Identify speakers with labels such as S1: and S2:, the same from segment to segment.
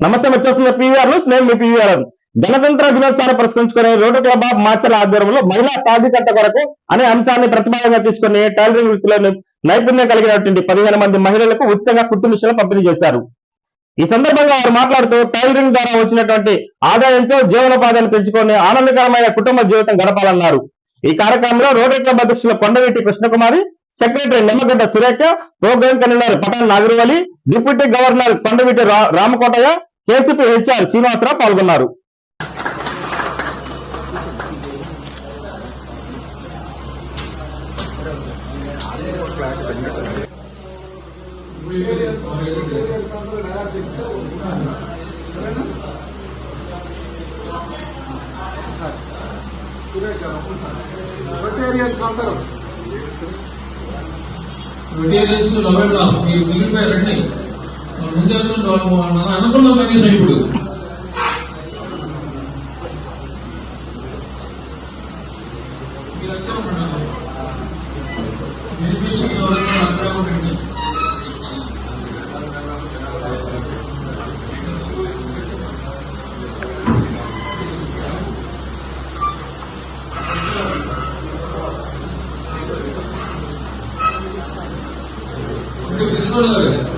S1: నమస్తే వచ్చేస్తున్న PVR news నేను మీ PVR గణతంత్ర దినోత్సవాన్ని పురస్కరించుకునే రోడ్డు క్లబ్ ఆఫ్ మాచల ఆధ్వర్యంలో మహిళా సాధికారత కొరకు అనే అంశాన్ని ప్రతిపాదనగా తీసుకుని టైలరింగ్ వృత్తిలో నైపుణ్యం కలిగినటువంటి పదిహేను మంది మహిళలకు ఉచితంగా కుట్టు మిషన్లు పంపిణీ చేశారు. ఈ సందర్భంగా వారు మాట్లాడుతూ టైలరింగ్ ద్వారా వచ్చినటువంటి ఆదాయంతో జీవనోపాధిని పెంచుకొని ఆనందకరమైన కుటుంబ జీవితం గడపాలన్నారు. ఈ కార్యక్రమంలో రోటరీ క్లబ్ అధ్యక్షులు Kondaveeti Krishnakumari secretary Nimmagadda Surekha program convener Pathan Nagaravali deputy governor Kondaveeti Ramakotaiah KCP HR Srinivasarao పాల్గొన్నారు.
S2: మెటీరియల్స్ లెవెల్ మీరు మిగిలిపోయారండి ಮುಂಜಾಗ್ರತೆ ವಾಕ್ ಮಾಡೋಣ ಅನುಕೂಲ ಬಗ್ಗೆ ಸಹಿಬಿಡುದು Thank you.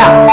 S3: Hola.